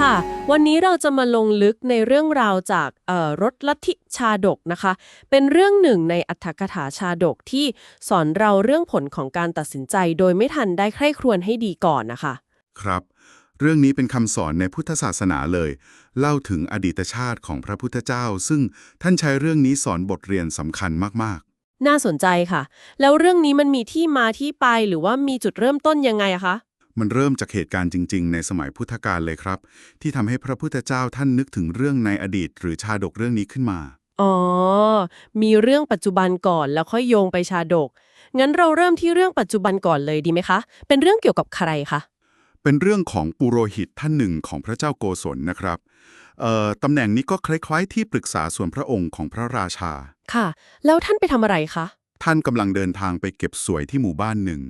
ค่ะ วันนี้เราจะมาลงลึกในเรื่องราวจากรถลัทธิชาดกนะคะ เป็นเรื่องหนึ่งในอัตถกถาชาดกที่สอนเราเรื่องผลของการตัดสินใจโดยไม่ทันได้ใคร่ครวญให้ดีก่อนนะคะ ครับ เรื่องนี้เป็นคำสอนในพุทธศาสนาเลย เล่าถึงอดีตชาติของพระพุทธเจ้า ซึ่งท่านใช้เรื่องนี้สอนบทเรียนสำคัญมากน่าสนใจค่ะ แล้วเรื่องนี้มันมีที่มาที่ไปหรือว่ามีจุดเริ่มต้นยังไงอะคะๆมันเริ่มจากเหตุการณ์จริง ๆ ในสมัยพุทธกาลเลยครับ ที่ทำให้พระพุทธเจ้าท่านนึกถึงเรื่องในอดีต หรือชาดกเรื่องนี้ขึ้นมา อ๋อ มีเรื่องปัจจุบันก่อนแล้วค่อยโยงไปชาดก งั้นเราเริ่มที่เรื่องปัจจุบันก่อนเลยดีไหมคะ เป็นเรื่องเกี่ยวกับใครคะ เป็นเรื่องของปุโรหิตท่านหนึ่งของพระเจ้าโกศลนะครับเอ่อตำแหน่งนี้ก็คล้ายๆที่ปรึกษาส่วนพระองค์ของพระราชา ค่ะ แล้วท่านไปทำอะไรคะ ท่านกำลังเดินทางไปเก็บสวยที่หมู่บ้านหนึ่ง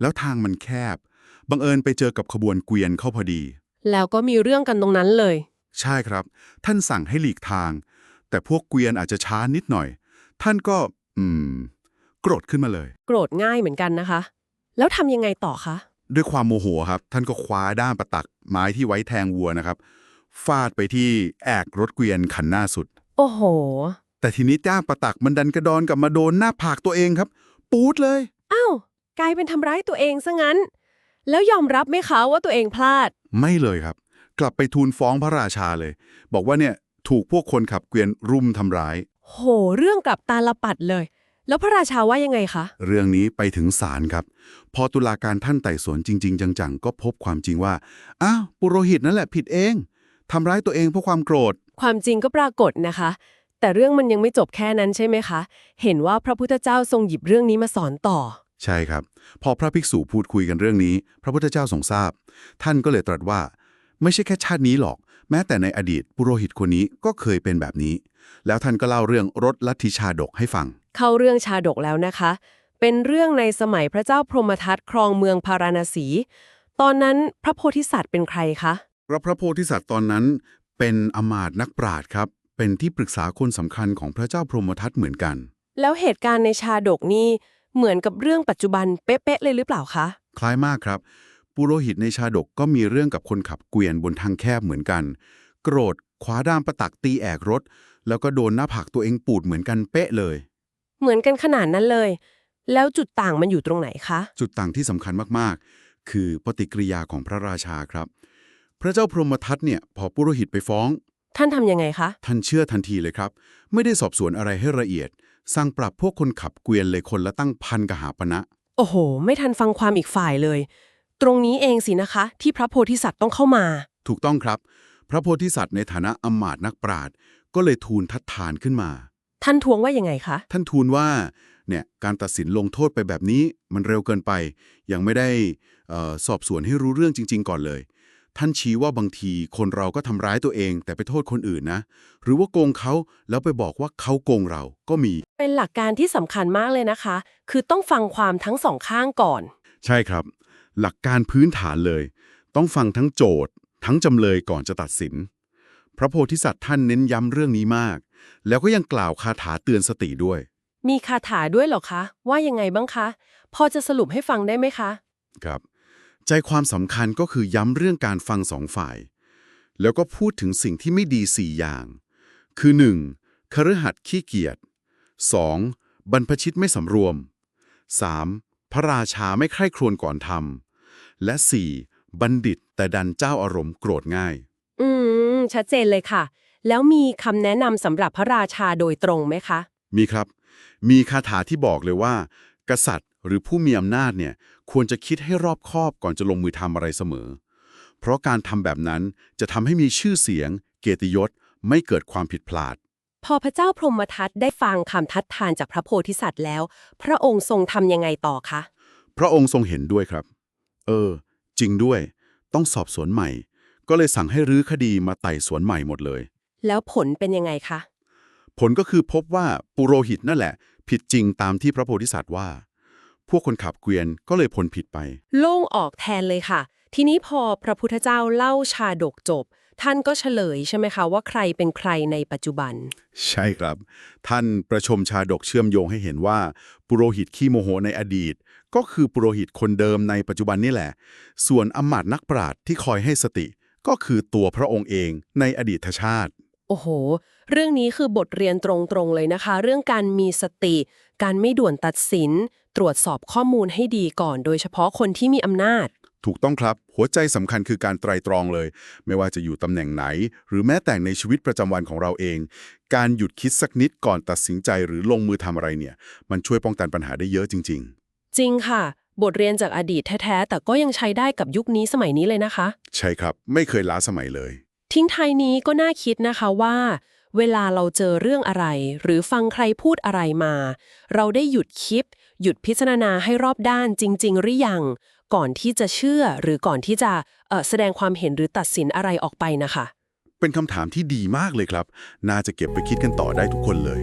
แล้วทางมันแคบ บังเอิญไปเจอกับขบวนเกวียนเข้าพอดี แล้วก็มีเรื่องกันตรงนั้นเลย ใช่ครับ ท่านสั่งให้หลีกทาง แต่พวกเกวียนอาจจะช้านิดหน่อย ท่านก็ อืม โกรธขึ้นมาเลย โกรธง่ายเหมือนกันนะคะ แล้วทำยังไงต่อคะ ด้วยความโมโหครับ ท่านก็คว้าด้ามประตักไม้ที่ไว้แทงวัวนะครับ ฟาดไปที่แอกรถเกวียนคันหน้าสุด โอ้โห แต่ทีนี้ด้ามประตักมันดันกระดอนกลับมาโดนหน้าผากตัวเองครับ ปูดเลยอ้าวกลายเป็นทำร้ายตัวเองซะงั้น แล้วยอมรับไหมคะว่าตัวเองพลาด ไม่เลยครับ กลับไปทูลฟ้องพระราชาเลย บอกว่าเนี่ยถูกพวกคนขับเกวียนรุมทำร้าย โห เรื่องกลับตาลปัดเลย แล้วพระราชาว่ายังไงคะ เรื่องนี้ไปถึงศาลครับ พอตุลาการท่านไต่สวนจริง ๆ จังๆ ก็พบความจริงว่า อ้าวปุโรหิตนั่นแหละผิดเองทำร้ายตัวเองเพราะความโกรธ ความจริงก็ปรากฏนะคะ แต่เรื่องมันยังไม่จบแค่นั้นใช่ไหมคะ เห็นว่าพระพุทธเจ้าทรงหยิบเรื่องนี้มาสอนต่อ ใช่ครับ พอพระภิกษุพูดคุยกันเรื่องนี้ พระพุทธเจ้าทรงทราบ ท่านก็เลยตรัสว่า ไม่ใช่แค่ชาตินี้หรอก แม้แต่ในอดีตปุโรหิตคนนี้ก็เคยเป็นแบบนี้ แล้วท่านก็เล่าเรื่องรถลัทธิชาดกให้ฟัง เข้าเรื่องชาดกแล้วนะคะ เป็นเรื่องในสมัยพระเจ้าพรหมทัตครองเมืองพาราณสี ตอนนั้นพระโพธิสัตว์เป็นใครคะพระพระโพธิสัตว์ตอนนั้นเป็นอมาตย์นักปราชญ์ครับ เป็นที่ปรึกษาคนสำคัญของพระเจ้าพรหมทัตเหมือนกัน แล้วเหตุการณ์ในชาดกนี่เหมือนกับเรื่องปัจจุบันเป๊ะๆเลยหรือเปล่าคะ คล้ายมากครับ ปุโรหิตในชาดกก็มีเรื่องกับคนขับเกวียนบนทางแคบเหมือนกัน โกรธคว้าด้ามประตักตีแอกรถ แล้วก็โดนหน้าผากตัวเองปูดเหมือนกันเป๊ะเลย เหมือนกันขนาดนั้นเลย แล้วจุดต่างมันอยู่ตรงไหนคะ จุดต่างที่สำคัญมากๆ คือปฏิกิริยาของพระราชาครับ พระเจ้าพรหมทัตเนี่ยพอปุโรหิตไปฟ้อง ท่านทำยังไงคะ ท่านเชื่อทันทีเลยครับ ไม่ได้สอบสวนอะไรให้ละเอียด สั่งปรับพวกคนขับเกวียนเลยคนละตั้งพันกหาปณะ โอ้โห ไม่ทันฟังความอีกฝ่ายเลย ตรงนี้เองสินะคะ ที่พระโพธิสัตว์ต้องเข้ามา ถูกต้องครับ พระโพธิสัตว์ในฐานะอำมาตย์นักปราชญ์ก็เลยทูลทัดทานขึ้นมา ท่านทวงว่ายังไงคะ ท่านทูลว่าเนี่ยการตัดสินลงโทษไปแบบนี้มันเร็วเกินไป ยังไม่ได้เออสอบสวนให้รู้เรื่องจริง ๆ ก่อนเลย ท่านชี้ว่าบางทีคนเราก็ทำร้ายตัวเอง แต่ไปโทษคนอื่นนะ หรือว่าโกงเขาแล้วไปบอกว่าเขาโกงเราก็มี เป็นหลักการที่สำคัญมากเลยนะคะ คือต้องฟังความทั้งสองข้างก่อน ใช่ครับ หลักการพื้นฐานเลย ต้องฟังทั้งโจทย์ ทั้งจำเลยก่อนจะตัดสิน พระโพธิสัตว์ท่านเน้นย้ำเรื่องนี้มาก แล้วก็ยังกล่าวคาถาเตือนสติด้วย มีคาถาด้วยเหรอคะ ว่ายังไงบ้างคะ พอจะสรุปให้ฟังได้ไหมคะ ครับ ใจความสำคัญก็คือย้ำเรื่องการฟังสองฝ่าย แล้วก็พูดถึงสิ่งที่ไม่ดีสี่อย่าง คือ 1. คฤหัสถ์ขี้เกียจ 2. บรรพชิตไม่สำรวม 3. พระราชาไม่ใคร่ครวญก่อนทำและ 4. บัณฑิตแต่ดันเจ้าอารมณ์โกรธง่าย อืม ชัดเจนเลยค่ะ แล้วมีคำแนะนำสำหรับพระราชาโดยตรงไหมคะ มีครับ มีคาถาที่บอกเลยว่า กษัตริย์หรือผู้มีอำนาจเนี่ยควรจะคิดให้รอบคอบก่อนจะลงมือทำอะไรเสมอ เพราะการทำแบบนั้นจะทำให้มีชื่อเสียง เกียรติยศไม่เกิดความผิดพลาด พอพระเจ้าพรหมทัตได้ฟังคำทัดทานจากพระโพธิสัตว์แล้ว พระองค์ทรงทำยังไงต่อคะ พระองค์ทรงเห็นด้วยครับ เออ จริงด้วย ต้องสอบสวนใหม่ ก็เลยสั่งให้รื้อคดีมาไต่สวนใหม่หมดเลย แล้วผลเป็นยังไงคะ ผลก็คือพบว่าปุโรหิตนั่นแหละ ผิดจริงตามที่พระโพธิสัตว์ว่า พวกคนขับเกวียนก็เลยพ้นผิดไป โล่งออกแทนเลยค่ะ ทีนี้พอพระพุทธเจ้าเล่าชาดกจบ ท่านก็เฉลยใช่ไหมคะ ว่าใครเป็นใครในปัจจุบัน ใช่ครับ ท่านประชมชาดกเชื่อมโยงให้เห็นว่า ปุโรหิตขี้โมโหในอดีต ก็คือปุโรหิตคนเดิมในปัจจุบันนี่แหละ ส่วนอำมาตย์นักปราชญ์ที่คอยให้สติก็คือตัวพระองค์เองในอดีตชาติ โอ้โห เรื่องนี้คือบทเรียนตรงๆเลยนะคะ เรื่องการมีสติ การไม่ด่วนตัดสิน ตรวจสอบข้อมูลให้ดีก่อน โดยเฉพาะคนที่มีอำนาจ ถูกต้องครับ หัวใจสำคัญคือการไตรตรองเลย ไม่ว่าจะอยู่ตำแหน่งไหน หรือแม้แต่ในชีวิตประจำวันของเราเอง การหยุดคิดสักนิดก่อนตัดสินใจหรือลงมือทำอะไรเนี่ย มันช่วยป้องกันปัญหาได้เยอะจริงจริงค่ะบทเรียนจากอดีตแท้ ๆ แต่ก็ยังใช้ได้กับยุคนี้สมัยนี้เลยนะคะๆใช่ครับ ไม่เคยล้าสมัยเลย ทิ้งท้ายนี้ก็น่าคิดนะคะว่า เวลาเราเจอเรื่องอะไร หรือฟังใครพูดอะไรมา เราได้หยุดคิด หยุดพิจารณาให้รอบด้านจริง ๆ หรือยัง ก่อนที่จะเชื่อหรือก่อนที่จะแสดงความเห็นหรือตัดสินอะไรออกไปนะคะ เป็นคำถามที่ดีมากเลยครับ น่าจะเก็บไปคิดกันต่อได้ทุกคนเลย